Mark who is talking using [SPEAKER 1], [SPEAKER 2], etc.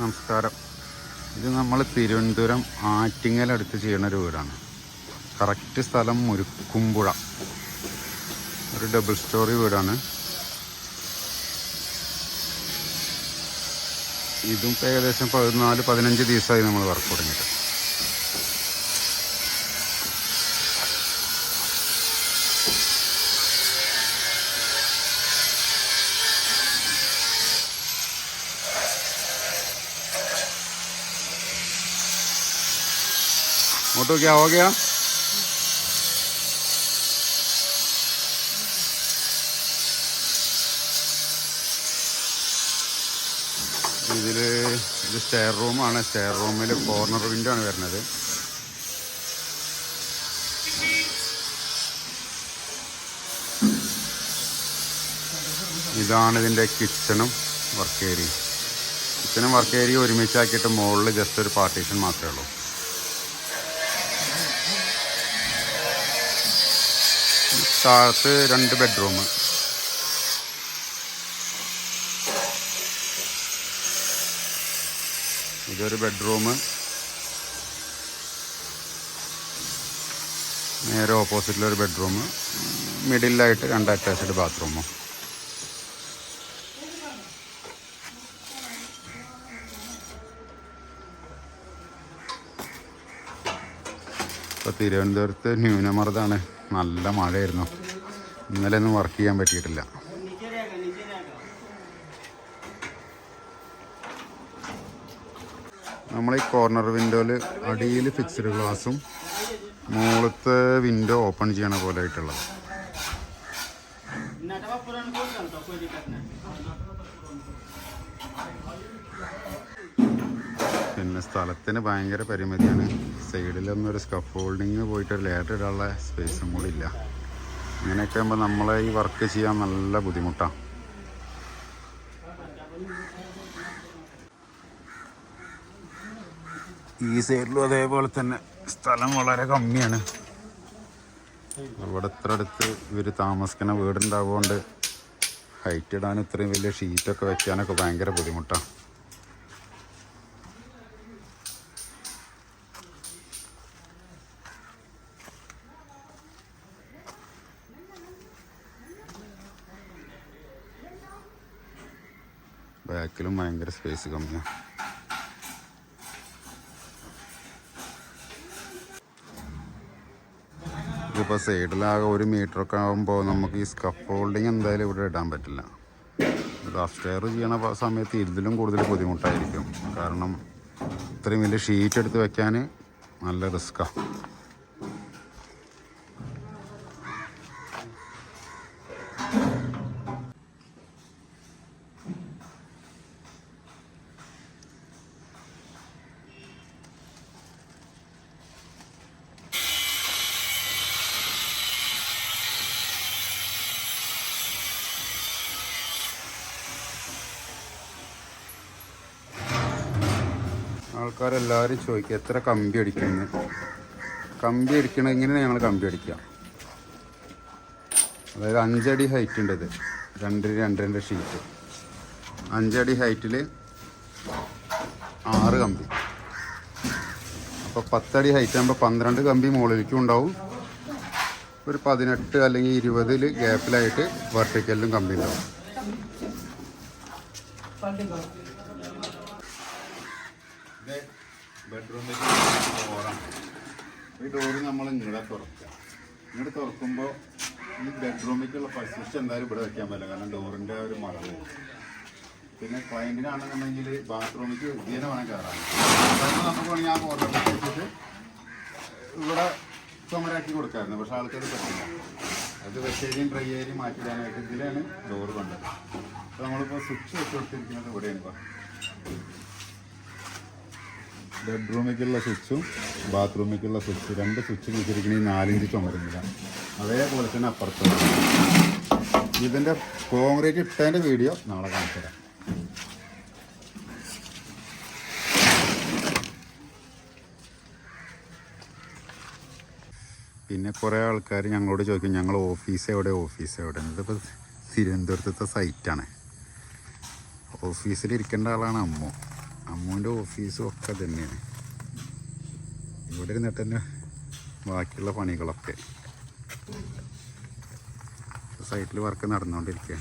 [SPEAKER 1] നമസ്കാരം. ഇത് നമ്മൾ തിരുവനന്തപുരം ആറ്റിങ്ങലടുത്ത് ചെയ്യുന്ന ഒരു വീടാണ്. കറക്റ്റ് സ്ഥലം മുരുക്കുമ്പുഴ ഒരു ഡബിൾ സ്റ്റോറി വീടാണ്. ഇതും ഏകദേശം പതിനാല് പതിനഞ്ച് ദിവസമായി നമ്മൾ വർക്ക് തുടങ്ങിയിട്ട്. मोटो क्या हो गया ഇതിൽ ഇത് സ്റ്റെയർ റൂമാണ് സ്റ്റെയർ റൂമിൽ കോർണർ വിൻഡോ ആണ് വരുന്നത് ഇതാണ് ഇതിൻ്റെ കിച്ചണും വർക്ക് ഏരിയയും കിച്ചണും വർക്ക് ഏരിയ ഒരുമിച്ചാക്കിയിട്ട് മുകളിൽ ജസ്റ്റ് ഒരു പാർട്ടീഷൻ മാത്രമേ ഉള്ളൂ താഴത്ത് രണ്ട് ബെഡ്റൂം. ഇതൊരു ബെഡ്റൂം. നേരെ ഓപ്പോസിറ്റിലൊരു ബെഡ്റൂം. മിഡിലായിട്ട് രണ്ട് അറ്റാച്ച്ഡ് ബാത്റൂമും ഇപ്പോൾ തിരുവനന്തപുരത്ത് ന്യൂനമർദ്ദമാണ് നല്ല മഴയായിരുന്നു. ഇന്നലെ ഒന്നും വർക്ക് ചെയ്യാൻ പറ്റിയിട്ടില്ല. നമ്മൾ ഈ കോർണർ വിൻഡോയിൽ അടിയിൽ ഫിക്സ്ഡ് ഗ്ലാസും മുകളത്തെ വിൻഡോ ഓപ്പൺ ചെയ്യണ പോലെ ആയിട്ടുള്ളത്. സ്ഥലത്തിന് ഭയങ്കര പരിമിതിയാണ്. സൈഡിലൊന്നും ഒരു സ്കഫ് ഹോൾഡിങ് പോയിട്ട് ഒരു ലേറ്റർ ഇടാനുള്ള സ്പേസും കൂടി ഇല്ല. ഇങ്ങനെയൊക്കെ ആകുമ്പോൾ നമ്മളെ ഈ വർക്ക് ചെയ്യാൻ നല്ല ബുദ്ധിമുട്ടാണ് ഈ സൈഡിലും അതേപോലെ തന്നെ സ്ഥലം വളരെ കമ്മിയാണ്. ഇവിടെ ഇത്ര അടുത്ത് ഇവർ താമസിക്കുന്ന വീടുണ്ടാവുകൊണ്ട് ഹൈറ്റ് ഇടാൻ ഇത്രയും വലിയ ഷീറ്റൊക്കെ വെക്കാനൊക്കെ ഭയങ്കര ബുദ്ധിമുട്ടാണ് ബാക്കിലും ഭയങ്കര സ്പേസ് കമ്മിയാണ് ഇതിപ്പോൾ സൈഡിലാകെ ഒരു മീറ്റർ മീറ്ററൊക്കെ ആകുമ്പോൾ നമുക്ക് ഈ സ്കഫ് ഹോൾഡിങ് എന്തായാലും ഇവിടെ ഇടാൻ പറ്റില്ല. അപ്സ്റ്റെയർ ചെയ്യണ സമയത്ത് ഇതിലും കൂടുതൽ ബുദ്ധിമുട്ടായിരിക്കും. കാരണം ഇത്രയും വലിയ ഷീറ്റ് എടുത്ത് വെക്കാൻ നല്ല റിസ്ക്കാണ് ആൾക്കാരെല്ലാവരും ചോദിക്കുക എത്ര കമ്പി അടിക്കുന്നു കമ്പി അടിക്കണം ഇങ്ങനെയാണ് ഞങ്ങൾ കമ്പി അടിക്കുക? അതായത് അഞ്ചടി ഹൈറ്റ് ഉണ്ട് ഇത്. രണ്ട് രണ്ടരന്റെ ഷീറ്റ് അഞ്ചടി ഹൈറ്റിൽ ആറ് കമ്പി. അപ്പോൾ പത്തടി ഹൈറ്റ് ആകുമ്പോൾ പന്ത്രണ്ട് കമ്പി മുകളിലേക്കും ഉണ്ടാവും. ഒരു പതിനെട്ട് അല്ലെങ്കിൽ ഇരുപതിൽ ഗ്യാപ്പിലായിട്ട് വെർട്ടിക്കലിലും കമ്പി ഉണ്ടാവും. ബെഡ്റൂമിലേക്ക് ഡോറാണ് ഈ ഡോറ് നമ്മൾ ഇങ്ങോട്ട് തുറക്കാം ഇങ്ങോട്ട് തുറക്കുമ്പോൾ ഈ ബെഡ്റൂമിലേക്കുള്ള സ്വിച്ച് എന്തായാലും ഇവിടെ വെക്കാൻ പറ്റില്ല. കാരണം ഡോറിന്റെ ഒരു മറവ്. പിന്നെ ക്ലയന്റിനാണെന്നുണ്ടെങ്കിൽ ബാത്റൂമിലേക്ക് ഇതിനെ വേണം അതായത് നമുക്ക് വേണമെങ്കിൽ ആ വെച്ചിട്ട് ഇവിടെ ചുമരാക്കി കൊടുക്കാമായിരുന്നു. പക്ഷെ ആൾക്കാർ പറ്റില്ല. അത് വെച്ചേരിയും ഡ്രൈ ഏരിയും മാറ്റിയിടാനായിട്ട് ഇതിലാണ് ഡോറ് കണ്ടത്. അപ്പോൾ നമ്മളിപ്പോൾ സ്വിച്ച് വെച്ച് കൊടുത്തിരിക്കുന്നത് ഇവിടെയാണ് ബെഡ്റൂമിലേക്കുള്ള സ്വിച്ചും ബാത്റൂമിലേക്കുള്ള സ്വിച്ച് രണ്ട് സ്വിച്ച് വെച്ചിരിക്കുന്ന ഈ നാലിഞ്ച് ചുമരുന്നില്ല അതേപോലെ തന്നെ അപ്പുറത്ത് ഇതിന്റെ കോൺക്രീറ്റ് ഇട്ടതിന്റെ വീഡിയോ നാളെ കാണിച്ചു തരാം. പിന്നെ കുറേ ആൾക്കാർ ഞങ്ങളോട് ചോദിക്കും ഞങ്ങൾ ഓഫീസ് എവിടെ? ഓഫീസ് എവിടെ? ഇതിപ്പോൾ തിരുവനന്തപുരത്തെ സൈറ്റാണ് ഓഫീസിലിരിക്കേണ്ട ആളാണ് അമ്മോ. അമ്മൂന്റെ ഓഫീസും ഒക്കെ തന്നെയാണ്. ഇവിടെ ഇരുന്നിട്ട് തന്നെ ബാക്കിയുള്ള പണികളൊക്കെ. സൈറ്റിൽ വർക്ക് നടന്നുകൊണ്ടിരിക്കുക